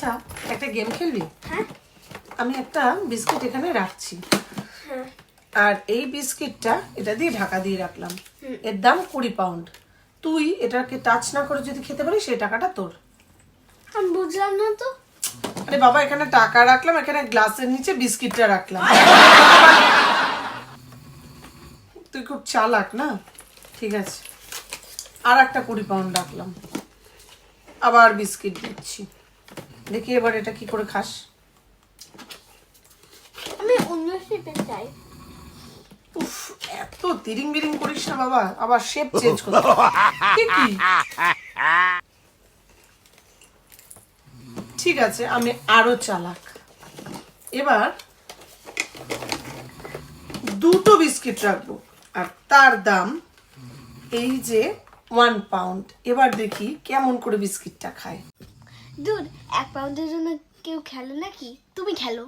আচ্ছা একটা গেম খেলবি? হ্যাঁ। আমি একটা বিস্কিট এখানে রাখছি। হ্যাঁ। আর এই বিস্কিটটা এটা দিয়ে ঢাকা দিয়ে রাখলাম। এর দাম কুড়ি পাউন্ড তুই এটাকে টাচ না করে যদি খেতে পারিস সেই টাকাটা তোর। আমি বুঝলাম না তো। আরে বাবা এখানে টাকা রাখলাম এখানে গ্লাসের নিচে বিস্কিটটা রাখলাম। তুই খুব চালাক না? ঠিক আছে। আর একটা কুড়ি পাউন্ড রাখলাম। আবার বিস্কিট দিচ্ছি। দেখি এবার এটা কি করে খাস। আমি অন্য শেপে চাই। উফ এত তিরিং বিরিং করিস না বাবা আবার শেপ চেঞ্জ কর ঠিক আছে আমি আরও চালাক। এবার দুটো বিস্কিট রাখব আর তার দাম এই যে ওয়ান পাউন্ড এবার দেখি কেমন করে বিস্কিটটা খায়। দুধ এক পাউন্ডের জন্য কেউ খেলে নাকি? তুমি খেলো।